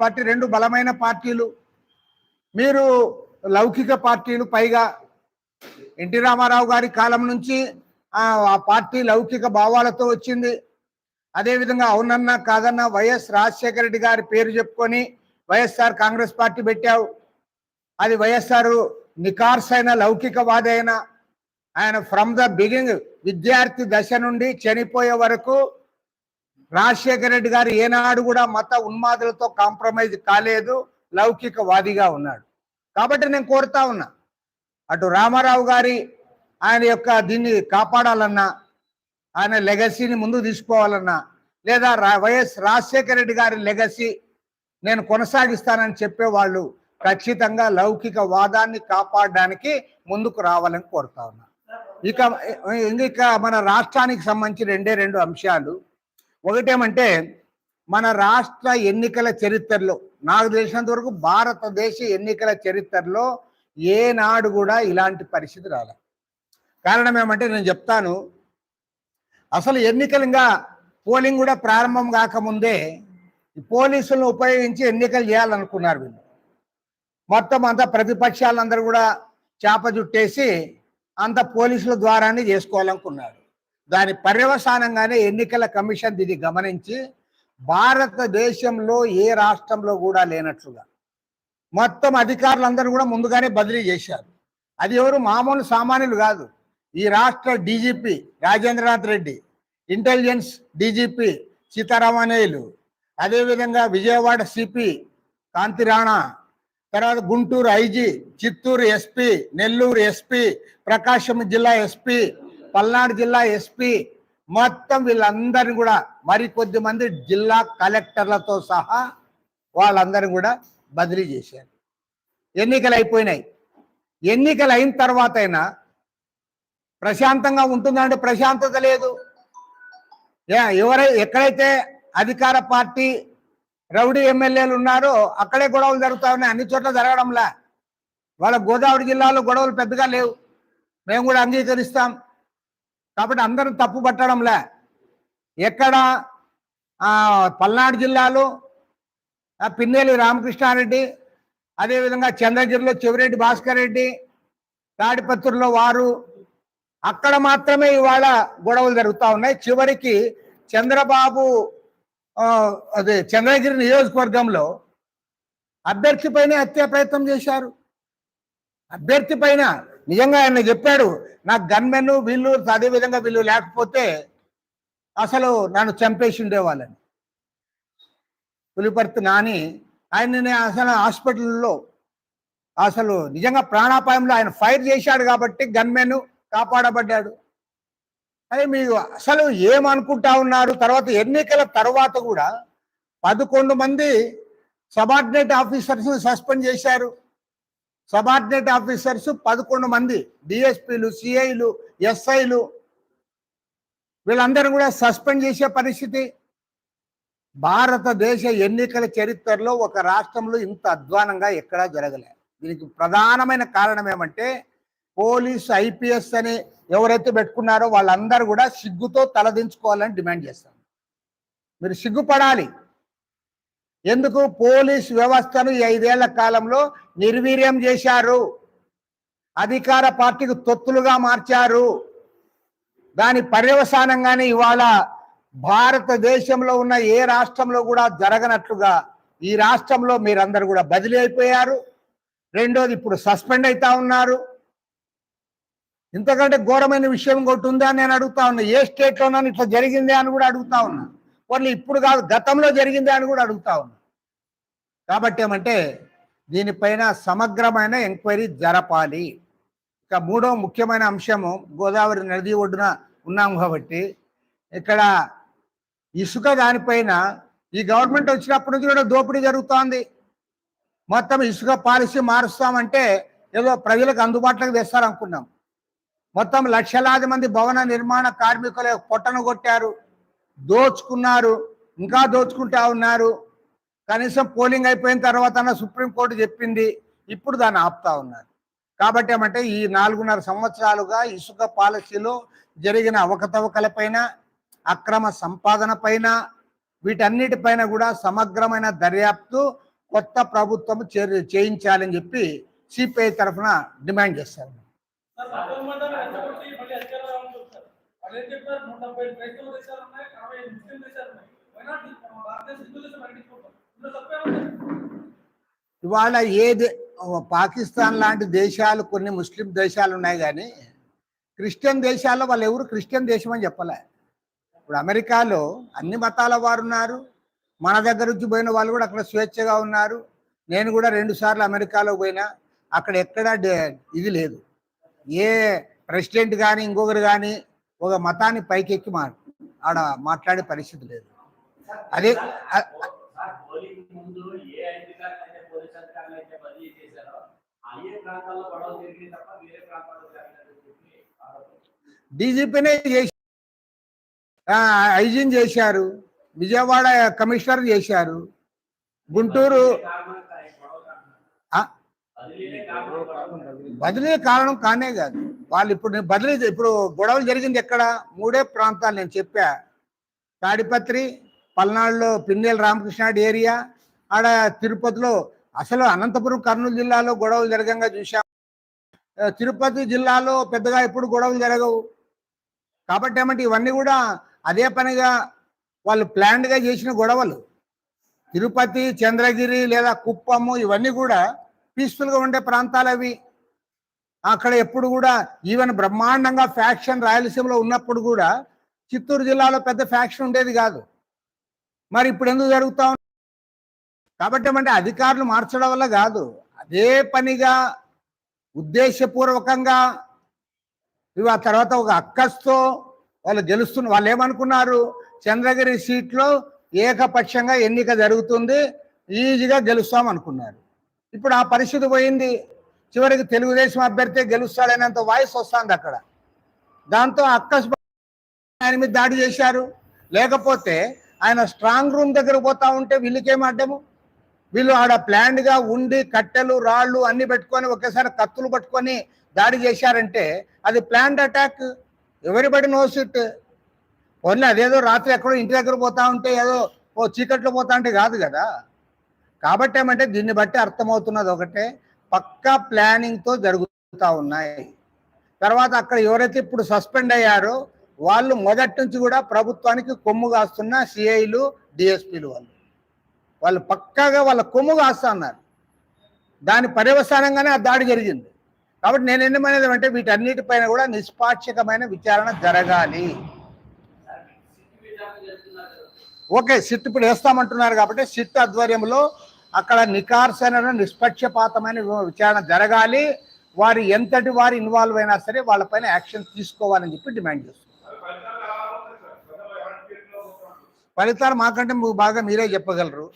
Party రెండు బలమైన పార్టీలు మీరు లౌకిక పార్టీలు పైగా. ఎన్టీ రామారావు గారి కాలం నుంచి ఆ పార్టీ లౌకిక భావాలతో వచ్చింది. అదేవిధంగా అవునన్నా కాదన్నా వైఎస్ రాజశేఖర రెడ్డి గారి పేరు చెప్పుకొని వైఎస్ఆర్ కాంగ్రెస్ పార్టీ పెట్టావు. అది వైఎస్ఆర్ నికార్స్ అయిన అయిన ఆయన ఫ్రమ్ ద బిగినింగ్ విద్యార్థి దశ నుండి చనిపోయే వరకు రాజశేఖర రెడ్డి గారు ఏనాడు కూడా మత ఉన్మాదులతో కాంప్రమైజ్ కాలేదు లౌకికవాదిగా ఉన్నాడు. కాబట్టి నేను కోరుతా ఉన్నా అటు రామారావు గారి ఆయన యొక్క దీన్ని కాపాడాలన్నా ఆయన లెగసీని ముందు తీసుకోవాలన్నా లేదా రా- వైఎస్ రాజశేఖర రెడ్డి గారి లెగసీ నేను కొనసాగిస్తానని చెప్పేవాళ్ళు ఖచ్చితంగా లౌకిక వాదాన్ని కాపాడడానికి ముందుకు రావాలని కోరుతా ఉన్నా. ఇక ఇక మన రాష్ట్రానికి సంబంధించి రెండే రెండు అంశాలు. ఒకటేమంటే మన రాష్ట్ర ఎన్నికల చరిత్రలో నాకు తెలిసినంత వరకు భారతదేశ ఎన్నికల చరిత్రలో ఏనాడు కూడా ఇలాంటి పరిస్థితి రాలే. కారణం ఏమంటే నేను చెప్తాను అసలు ఎన్నికలుగా పోలింగ్ కూడా ప్రారంభం కాకముందే ఈ పోలీసులను ఉపయోగించి ఎన్నికలు చేయాలనుకున్నారు వీళ్ళు. మొత్తం అంతా ప్రతిపక్షాలందరూ కూడా చేప చుట్టేసి అంత పోలీసుల ద్వారానే చేసుకోవాలనుకున్నారు. దాని పర్యవసానంగానే ఎన్నికల కమిషన్ దీన్ని గమనించి భారతదేశంలో ఏ రాష్ట్రంలో కూడా లేనట్లుగా మొత్తం అధికారులందరూ కూడా ముందుగానే బదిలీ చేశారు. అది ఎవరు? మామూలు సామాన్యులు కాదు. ఈ రాష్ట్ర DGP Rajendranath Reddy intelligence DGP Sitaramanjaneyulu అదేవిధంగా విజయవాడ సిపి కాంతి రాణా తర్వాత Guntur IG Chittoor SP Nellore SP Prakasam జిల్లా ఎస్పీ పల్నాడు జిల్లా ఎస్పీ మొత్తం వీళ్ళందరినీ కూడా మరికొద్ది మంది జిల్లా కలెక్టర్లతో సహా వాళ్ళందరినీ కూడా బదిలీ చేశారు. ఎన్నికలు అయిపోయినాయి ఎన్నికలు అయిన తర్వాత అయినా ప్రశాంతంగా ఉంటుందంటే ప్రశాంతత లేదు. ఏ- ఎవరై ఎక్కడైతే అధికార పార్టీ రౌడీ ఎమ్మెల్యేలు ఉన్నారో అక్కడే గొడవలు జరుగుతా ఉన్నాయి. అన్ని చోట్ల జరగడంలా. వాళ్ళ గోదావరి జిల్లాలో గొడవలు పెద్దగా లేవు. మేము కూడా అంగీకరిస్తాం. కాబట్టి అందరం తప్పు పట్టడంలే. ఎక్కడ? పల్నాడు జిల్లాలో పిన్నేలి రామకృష్ణారెడ్డి అదేవిధంగా చంద్రగిరిలో చెవిరెడ్డి భాస్కర్ రెడ్డి తాడిపత్రులో వారు. అక్కడ మాత్రమే ఇవాళ గొడవలు జరుగుతూ ఉన్నాయి. చివరికి చంద్రబాబు అదే చంద్రగిరి నియోజకవర్గంలో అభ్యర్థి పైన హత్యా ప్రయత్నం చేశారు. అభ్యర్థి పైన నిజంగా ఆయన చెప్పాడు నాకు గన్మెన్ వీళ్ళు అదే విధంగా వీళ్ళు లేకపోతే అసలు నన్ను చంపేసి ఉండేవాళ్ళని. పులిపర్తి నాని ఆయనని అసలు హాస్పిటల్లో అసలు నిజంగా ప్రాణాపాయంలో ఆయన ఫైర్ చేశాడు కాబట్టి గన్మెన్ కాపాడబడ్డాడు. అదే మీరు అసలు ఏమనుకుంటా ఉన్నారు? తర్వాత ఎన్నికల తర్వాత కూడా పదకొండు మంది సబార్డినేట్ ఆఫీసర్స్ సస్పెండ్ చేశారు. సబార్డినేట్ ఆఫీసర్స్ పదకొండు మంది డిఎస్పీలు సిఐలు ఎస్ఐలు. వీళ్ళందరూ కూడా సస్పెండ్ చేసే పరిస్థితి. భారతదేశ ఎన్నికల చరిత్రలో ఒక రాష్ట్రంలో ఇంత అధ్వానంగా ఎక్కడా జరగలే. దీనికి ప్రధానమైన కారణం ఏమంటే పోలీస్ ఐపీఎస్ అని ఎవరైతే పెట్టుకున్నారో వాళ్ళందరూ కూడా సిగ్గుతో తలదించుకోవాలని డిమాండ్ చేస్తారు. మీరు సిగ్గుపడాలి. ఎందుకు పోలీస్ వ్యవస్థను ఐదేళ్ళ కాలంలో నిర్వీర్యం చేశారు? అధికార పార్టీకి తొత్తులుగా మార్చారు. దాని పర్యవసానంగానే ఇవాళ భారతదేశంలో ఉన్న ఏ రాష్ట్రంలో కూడా జరగనట్లుగా ఈ రాష్ట్రంలో మీరందరూ కూడా బదిలీ అయిపోయారు. రెండోది ఇప్పుడు సస్పెండ్ అవుతా ఉన్నారు. ఇంతకంటే ఘోరమైన విషయం ఇంకోటి ఉందా నేను అడుగుతా ఉన్నా. ఏ స్టేట్లోనైనా ఇట్లా జరిగిందే అని కూడా అడుగుతా ఉన్నా. వాళ్ళు ఇప్పుడు కాదు గతంలో జరిగిందే అని కూడా అడుగుతా ఉన్నా. కాబట్టి ఏమంటే దీనిపైన సమగ్రమైన ఎంక్వైరీ జరపాలి. ఇక మూడో ముఖ్యమైన అంశము గోదావరి నది ఒడ్డున ఉన్నాం కాబట్టి ఇక్కడ ఇసుక దానిపైన ఈ గవర్నమెంట్ వచ్చినప్పటి నుంచి కూడా దోపిడీ జరుగుతోంది. మొత్తం ఇసుక పాలసీ మారుస్తామంటే ఏదో ప్రజలకు అందుబాటులోకి తెస్తారనుకున్నాం. మొత్తం లక్షలాది మంది భవన నిర్మాణ కార్మికుల పొట్టను కొట్టారు. దోచుకున్నారు. ఇంకా దోచుకుంటా ఉన్నారు. కనీసం పోలింగ్ అయిపోయిన తర్వాత సుప్రీంకోర్టు చెప్పింది ఇప్పుడు దాన్ని ఆపుతా ఉన్నారు. కాబట్టి ఏమంటే ఈ నాలుగున్నర సంవత్సరాలుగా ఇసుక పాలసీలో జరిగిన అవకతవకలపైన అక్రమ సంపాదన పైన వీటన్నిటిపైన కూడా సమగ్రమైన దర్యాప్తు కొత్త ప్రభుత్వం చే- చేయించాలని చెప్పి సిపిఐ తరఫున డిమాండ్ చేస్తారు హిందూ దేశం ప్రకటించుకుంటాం. ఇందులో తప్పే ఉంది? ఇవాళ ఏ పాకిస్తాన్ లాంటి దేశాలు కొన్ని ముస్లిం దేశాలు ఉన్నాయి కానీ క్రిస్టియన్ దేశాల్లో వాళ్ళు ఎవరు క్రిస్టియన్ దేశం అని చెప్పలే. ఇప్పుడు అమెరికాలో అన్ని మతాల వారు ఉన్నారు. మన దగ్గర నుంచి పోయిన వాళ్ళు కూడా అక్కడ స్వేచ్ఛగా ఉన్నారు. నేను కూడా రెండు సార్లు అమెరికాలో పోయినా. అక్కడ ఎక్కడ ఇది లేదు. ఏ ప్రెసిడెంట్ కానీ ఇంకొకరు కానీ ఒక మతాన్ని పైకెక్కి మా ఆడ మాట్లాడే పరిస్థితి లేదు. అదే అ- సార్, పోలింగ్ ముందు ఏ అధికారులు అయితే పోలీస్ అధికారులు అయితే బదిలీ చేశారో అయ్యే ప్రాంతాల్లో గొడవలు జరిగినాయి తప్ప వేరే ప్రాంతాల్లో జరగలేదని చెప్పి ఆరోపణ డీజీపీనే చేసి ఐజీని చేశారు. విజయవాడ కమిషనర్ చేశారు. గుంటూరు. బదిలీ కారణం కానే కాదు. వాళ్ళు ఇప్పుడు నేను బదిలీ ఇప్పుడు గొడవలు జరిగింది ఎక్కడ? మూడే ప్రాంతాలు నేను చెప్పా. తాడిపత్రి పల్నాడులో పిన్నెల రామకృష్ణాడు ఏరియా ఆడ తిరుపతిలో అసలు అనంతపురం కర్నూలు జిల్లాలో గొడవలు జరగంగా చూశాం. తిరుపతి జిల్లాలో పెద్దగా ఎప్పుడు గొడవలు జరగవు. కాబట్టి ఏమంటే ఇవన్నీ కూడా అదే పనిగా వాళ్ళు ప్లాన్డ్గా చేసిన గొడవలు. తిరుపతి చంద్రగిరి లేదా కుప్పము ఇవన్నీ కూడా పీస్ఫుల్గా ఉండే ప్రాంతాలు అవి. అక్కడ ఎప్పుడు కూడా ఈవెన్ బ్రహ్మాండంగా ఫ్యాక్షన్ రాయలసీమలో ఉన్నప్పుడు కూడా చిత్తూరు జిల్లాలో పెద్ద ఫ్యాక్షన్ ఉండేది కాదు. మరి ఇప్పుడు ఎందుకు జరుగుతా కాబట్టి ఏమంటే అధికారులు మార్చడం వల్ల కాదు. అదే పనిగా ఉద్దేశపూర్వకంగా ఇవి ఆ తర్వాత ఒక అక్కస్తో వాళ్ళు గెలుస్తున్న వాళ్ళు ఏమనుకున్నారు? చంద్రగిరి సీట్లో ఏకపక్షంగా ఎన్నిక జరుగుతుంది. ఈజీగా గెలుస్తాం అనుకున్నారు. ఇప్పుడు ఆ పరిస్థితి పోయింది. చివరికి తెలుగుదేశం అభ్యర్థి గెలుస్తాడనేంత వాయిస్ వస్తుంది అక్కడ. దాంతో అక్కస్ ఆయన మీద దాడి చేశారు. లేకపోతే ఆయన స్ట్రాంగ్ రూమ్ దగ్గర పోతా ఉంటే వీళ్ళకేం అడ్డము? వీళ్ళు ఆడ planned గా ఉండి కట్టెలు రాళ్ళు అన్ని పెట్టుకొని ఒకేసారి కత్తులు పట్టుకొని దాడి చేశారంటే అది planned attack everybody knows it only అదేదో రాత్రి ఎక్కడో ఇంటి దగ్గర పోతా ఉంటే ఏదో ఓ చీకట్లో పోతా ఉంటే కాదు కదా. కాబట్టి ఏమంటే దీన్ని బట్టి అర్థమవుతున్నది ఒకటే. పక్కా ప్లానింగ్తో జరుగుతూ ఉన్నాయి. తర్వాత అక్కడ ఎవరైతే ఇప్పుడు సస్పెండ్ అయ్యారో వాళ్ళు మొదటి నుంచి కూడా ప్రభుత్వానికి కొమ్ము కాస్తున్న సిఐలు డిఎస్పీలు వాళ్ళు. వాళ్ళు పక్కాగా వాళ్ళ కొమ్ము కాస్తా అన్నారు. దాని పర్యవసానంగానే ఆ దాడి జరిగింది. కాబట్టి నేను ఎన్నమైనది అంటే వీటన్నిటిపైన కూడా నిష్పాక్షికమైన విచారణ జరగాలి. ఓకే సిట్ ఇప్పుడు వేస్తామంటున్నారు కాబట్టి సిట్ ఆధ్వర్యంలో అక్కడ నికార్సైన నిష్పక్షపాతమైన విచారణ జరగాలి. వారు ఎంతటి వారు ఇన్వాల్వ్ అయినా సరే వాళ్ళపైన యాక్షన్ తీసుకోవాలని చెప్పి డిమాండ్ చేస్తున్నారు ఫలితాలు మాకంటే మీకు బాగా మీరే చెప్పగలరు.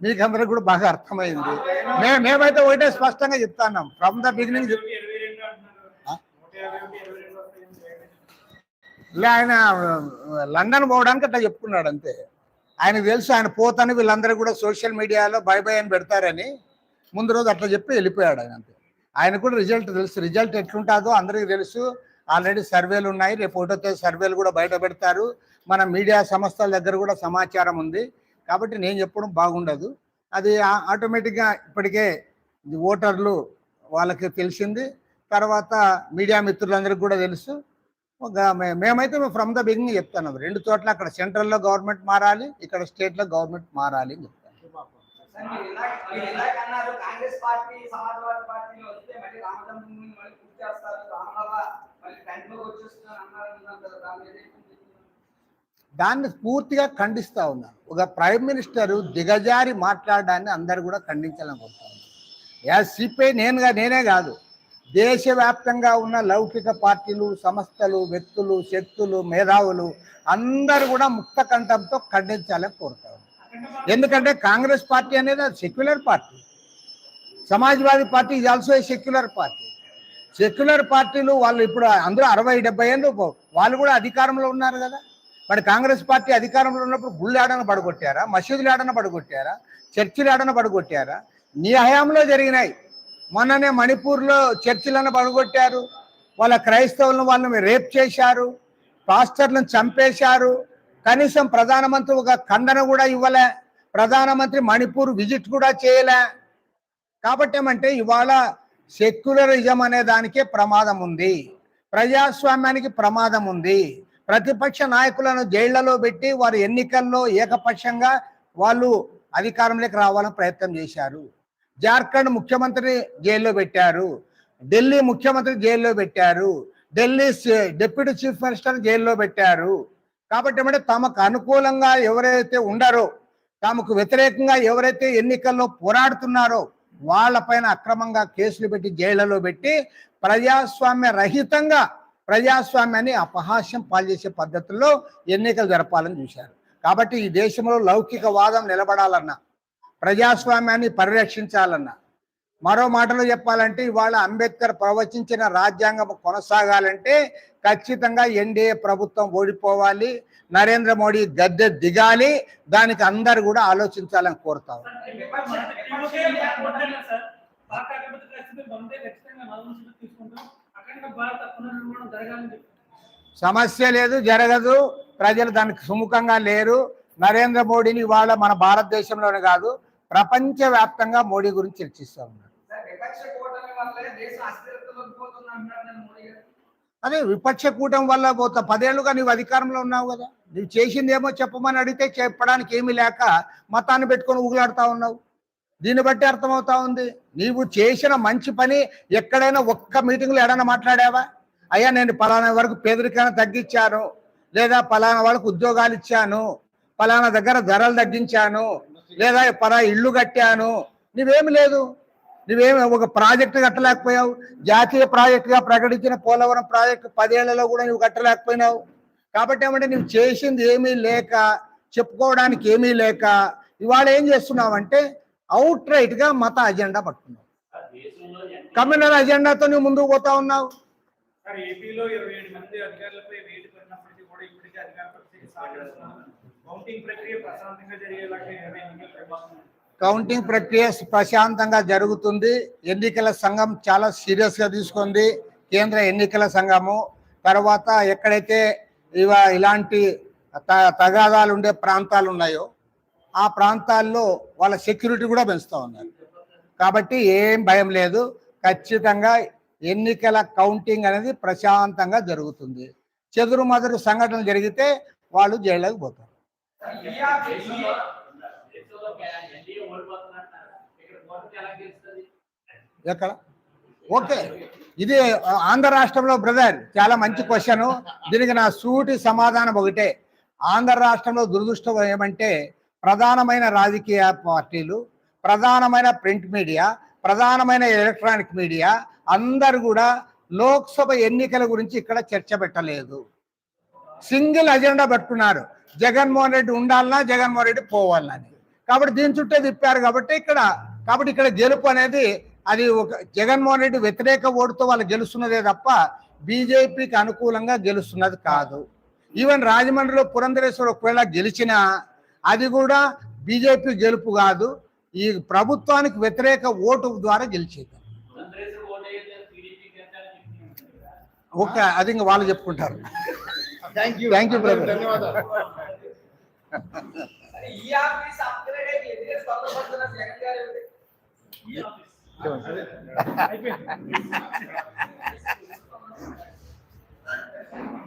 మీకు అందరికి కూడా బాగా అర్థమైంది. మేము మేమైతే ఒకటే స్పష్టంగా చెప్తాన్నాం. ఫ్రమ్ ద బిగినింగ్ లే ఆయన లండన్ పోవడానికి అట్లా చెప్పుకున్నాడు అంతే. ఆయనకు తెలుసు ఆయన పోతాను వీళ్ళందరూ కూడా సోషల్ మీడియాలో బై బై అని పెడతారని ముందు రోజు అట్లా చెప్పి వెళ్ళిపోయాడు ఆయన అంతే. ఆయన కూడా రిజల్ట్ తెలుసు. రిజల్ట్ ఎట్లుంటుందో అందరికీ తెలుసు. ఆల్రెడీ సర్వేలు ఉన్నాయి. రేపు ఒకటో సర్వేలు కూడా బయట పెడతారు. మన మీడియా సంస్థల దగ్గర కూడా సమాచారం ఉంది. కాబట్టి నేను చెప్పడం బాగుండదు. అది ఆటోమేటిక్గా ఇప్పటికే ఓటర్లు వాళ్ళకి తెలిసింది. తర్వాత మీడియా మిత్రులందరికీ కూడా తెలుసు. ఒక మే- మేమైతే ఫ్రమ్ ద బిగినింగ్ చెప్తాను. రెండు చోట్ల అక్కడ సెంట్రల్లో గవర్నమెంట్ మారాలి ఇక్కడ స్టేట్లో గవర్నమెంట్ మారాలి అని చెప్తాను. కాంగ్రెస్ దాన్ని పూర్తిగా ఖండిస్తూ ఉన్నాను. ఒక ప్రైమ్ మినిస్టర్ దిగజారి మాట్లాడడాన్ని అందరు కూడా ఖండించాలనుకుంటున్నాను యా సిపిఐ నేనుగా నేనే కాదు. దేశవ్యాప్తంగా ఉన్న లౌకిక పార్టీలు సంస్థలు వ్యక్తులు శక్తులు మేధావులు అందరూ కూడా ముక్త కంఠంతో ఖండించాలని కోరుతాను ఎందుకంటే కాంగ్రెస్ పార్టీ అనేది అది సెక్యులర్ పార్టీ. సమాజ్వాదీ పార్టీ ఇది also a secular party secular పార్టీలు వాళ్ళు ఇప్పుడు అందరూ అరవై డెబ్బై ఏళ్ళు వాళ్ళు కూడా అధికారంలో ఉన్నారు కదా. మరి కాంగ్రెస్ పార్టీ అధికారంలో ఉన్నప్పుడు గుళ్ళు పడగొట్టారా? మసీదులాడన పడగొట్టారా? చర్చిలాడన పడగొట్టారా? నీ హయాంలో జరిగినాయి. మొన్ననే మణిపూర్లో చర్చిలను పడగొట్టారు. వాళ్ళ క్రైస్తవులను వాళ్ళని రేప్ చేశారు. పాస్టర్లను చంపేశారు. కనీసం ప్రధానమంత్రి ఒక ఖండన కూడా ఇవ్వలే. ప్రధానమంత్రి మణిపూర్ విజిట్ కూడా చేయలే. కాబట్టి ఏమంటే ఇవాళ సెక్యులరిజం అనే దానికే ప్రమాదం ఉంది. ప్రజాస్వామ్యానికి ప్రమాదం ఉంది. ప్రతిపక్ష నాయకులను జైళ్ళలో పెట్టి వారు ఎన్నికల్లో ఏకపక్షంగా వాళ్ళు అధికారంలోకి రావాలని ప్రయత్నం చేశారు. జార్ఖండ్ ముఖ్యమంత్రిని జైల్లో పెట్టారు. ఢిల్లీ ముఖ్యమంత్రి జైల్లో పెట్టారు. ఢిల్లీ డిప్యూటీ చీఫ్ మినిస్టర్ జైల్లో పెట్టారు. కాబట్టి ఏమంటే తమకు అనుకూలంగా ఎవరైతే ఉండారో తమకు వ్యతిరేకంగా ఎవరైతే ఎన్నికల్లో పోరాడుతున్నారో వాళ్ళపైన అక్రమంగా కేసులు పెట్టి జైళ్ళలో పెట్టి ప్రజాస్వామ్య రహితంగా ప్రజాస్వామ్యాన్ని అపహాస్యం పాల్చేసే పద్ధతుల్లో ఎన్నికలు జరపాలని చూశారు. కాబట్టి ఈ దేశంలో లౌకిక వాదం నిలబడాలన్నా ప్రజాస్వామ్యాన్ని పరిరక్షించాలన్నా మరో మాటలో చెప్పాలంటే ఇవాళ అంబేద్కర్ ప్రవచించిన రాజ్యాంగం కొనసాగాలంటే ఖచ్చితంగా ఎన్డీఏ ప్రభుత్వం ఓడిపోవాలి నరేంద్ర మోడీ గద్దె దిగాలి దానికి అందరు కూడా ఆలోచించాలని కోరుతాం తీసుకుంటాం. సమస్య లేదు జరగదు. ప్రజలు దానికి సుముఖంగా లేరు. నరేంద్ర మోడీని ఇవాళ మన భారతదేశంలోనే కాదు ప్రపంచ వ్యాప్తంగా మోడీ గురించి చర్చిస్తూ ఉన్నారు. అదే విపక్ష కూటమి వల్ల పోతా. పదేళ్ళుగా నీవు అధికారంలో ఉన్నావు కదా. నువ్వు చేసింది ఏమో చెప్పమని అడిగితే చెప్పడానికి ఏమీ లేక మతాన్ని పెట్టుకొని ఊగులాడుతా ఉన్నావు. దీన్ని బట్టి అర్థమవుతా ఉంది. నీవు చేసిన మంచి పని ఎక్కడైనా ఒక్క మీటింగ్లో ఎడన్నా మాట్లాడావా? అయ్యా నేను పలానా వరకు పేదరికాన్ని తగ్గించాను లేదా పలానా వాళ్ళకు ఉద్యోగాలు ఇచ్చాను పలానా దగ్గర ధరలు తగ్గించాను లేదా పలా ఇల్లు కట్టాను. నువ్వేమి లేదు. నువ్వేమి ఒక ప్రాజెక్టు కట్టలేకపోయావు. జాతీయ ప్రాజెక్టుగా ప్రకటించిన పోలవరం ప్రాజెక్టు పదేళ్ళలో కూడా నువ్వు కట్టలేకపోయినావు. కాబట్టి ఏమంటే నువ్వు చేసింది ఏమీ లేక చెప్పుకోవడానికి ఏమీ లేక ఇవాళ ఏం చేస్తున్నావు అంటే అవుట్ రైట్గా మత అజెండా పట్టుకున్నావు. కమ్యూనల్ అజెండాతో నువ్వు ముందుకు పోతా ఉన్నావు. కౌంటింగ్ ప్రక్రియ ప్రశాంతంగా జరుగుతుంది. ఎన్నికల సంఘం చాలా సీరియస్గా తీసుకుంది. కేంద్ర ఎన్నికల సంఘము. తర్వాత ఎక్కడైతే ఇవ ఇలాంటి తగాదాలు ఉండే ప్రాంతాలు ఉన్నాయో ఆ ప్రాంతాల్లో వాళ్ళ సెక్యూరిటీ కూడా పెంచుతూ ఉన్నారు. కాబట్టి ఏం భయం లేదు. ఖచ్చితంగా ఎన్నికల కౌంటింగ్ అనేది ప్రశాంతంగా జరుగుతుంది. చెదురు మదురు సంఘటనలు జరిగితే వాళ్ళు జైళ్ళకి పోతారు. ఇక్కడ ఎక్కడ? ఓకే. ఇది ఆంధ్ర రాష్ట్రంలో బ్రదర్ చాలా మంచి క్వశ్చన్ దీనికి నా సూటి సమాధానం ఒకటే. ఆంధ్ర రాష్ట్రంలో దురదృష్టం ఏమంటే ప్రధానమైన రాజకీయ పార్టీలు ప్రధానమైన ప్రింట్ మీడియా ప్రధానమైన ఎలక్ట్రానిక్ మీడియా అందరు కూడా లోక్సభ ఎన్నికల గురించి ఇక్కడ చర్చ పెట్టలేదు. సింగిల్ అజెండా పెట్టుకున్నారు. జగన్మోహన్ రెడ్డి ఉండాలన్నా జగన్మోహన్ రెడ్డి పోవాలని. కాబట్టి దీని చుట్టే తిప్పారు కాబట్టి ఇక్కడ కాబట్టి ఇక్కడ గెలుపు అనేది అది ఒక జగన్మోహన్ రెడ్డి వ్యతిరేక ఓటుతో వాళ్ళు గెలుస్తున్నదే తప్ప బీజేపీకి అనుకూలంగా గెలుస్తున్నది కాదు. ఈవెన్ రాజమండ్రిలో పురంధరేశ్వర్ ఒకవేళ గెలిచినా అది కూడా బీజేపీ గెలుపు కాదు ఈ ప్రభుత్వానికి వ్యతిరేక ఓటు ద్వారా గెలిచేది. ఓకే అది ఇంకా వాళ్ళు చెప్పుకుంటారు. Thank you